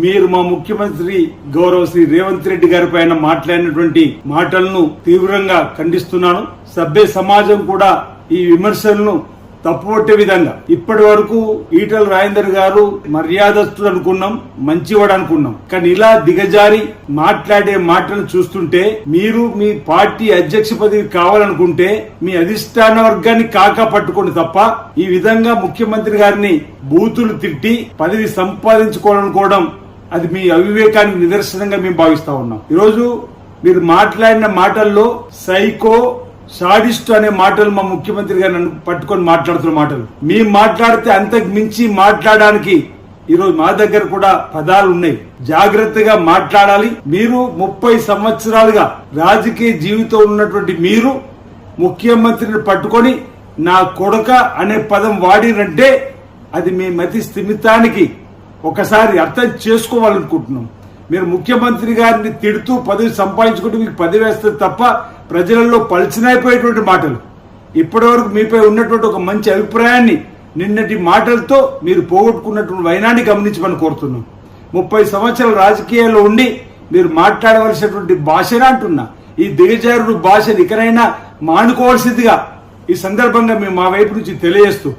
మీరు మా ముఖ్యమంత్రి గౌరవ శ్రీ రేవంత్ రెడ్డి గారి పైన మాట్లాడినటువంటి మాటలను తీవ్రంగా ఖండిస్తున్నాను. సభ్య సమాజం కూడా ఈ విమర్శలను తప్పుపట్టే విధంగా. ఇప్పటి వరకు ఈటల రాజేందర్ గారు మర్యాదస్తుడు అనుకున్నాం మంచివాడు అనుకున్నాం. కానీ ఇలా దిగజారి మాట్లాడే మాటలు చూస్తుంటే మీరు మీ పార్టీ అధ్యక్ష పదవి కావాలనుకుంటే మీ అధిష్టాన వర్గాన్ని కాకా పట్టుకోండి తప్ప ఈ విధంగా ముఖ్యమంత్రి గారిని బూతులు తిట్టి పదవి సంపాదించుకోవాలనుకోవడం అది మీ అవివేకానికి నిదర్శనంగా మేము భావిస్తా ఉన్నాం. ఈరోజు మీరు మాట్లాడిన మాటల్లో సైకో సాడిస్ట్ అనే మాటలు మా ముఖ్యమంత్రి గారు నన్ను పట్టుకొని మాట్లాడుతున్న మాటలు. మేము మాట్లాడితే అంతకు మించి మాట్లాడడానికి ఈరోజు మా దగ్గర కూడా పదాలు ఉన్నాయి. జాగ్రత్తగా మాట్లాడాలి. మీరు ముప్పై సంవత్సరాలుగా రాజకీయ జీవితం ఉన్నటువంటి మీరు ముఖ్యమంత్రిని పట్టుకొని నా కొడక అనే పదం వాడినంటే అది మీ మతి స్థిమితానికి ఒకసారి అర్థం చేసుకోవాలనుకుంటున్నాం. మీరు ముఖ్యమంత్రి గారిని తిడుతూ పదవి సంపాదించుకుంటూ మీకు పదవి వేస్తుంది తప్ప ప్రజలలో పలిచినైపోయేటువంటి మాటలు. ఇప్పటివరకు మీపై ఉన్నటువంటి ఒక మంచి అభిప్రాయాన్ని నిన్నటి మాటలతో మీరు పోగొట్టుకున్నటువంటి వైనాన్ని గమనించమని కోరుతున్నాం. ముప్పై సంవత్సరాల రాజకీయాల్లో ఉండి మీరు మాట్లాడవలసినటువంటి భాషనే అంటున్నా. ఈ దిగజారుడు భాషను ఇకనైనా మానుకోవాల్సిందిగా ఈ సందర్భంగా మేము మా వైపు నుంచి తెలియజేస్తూ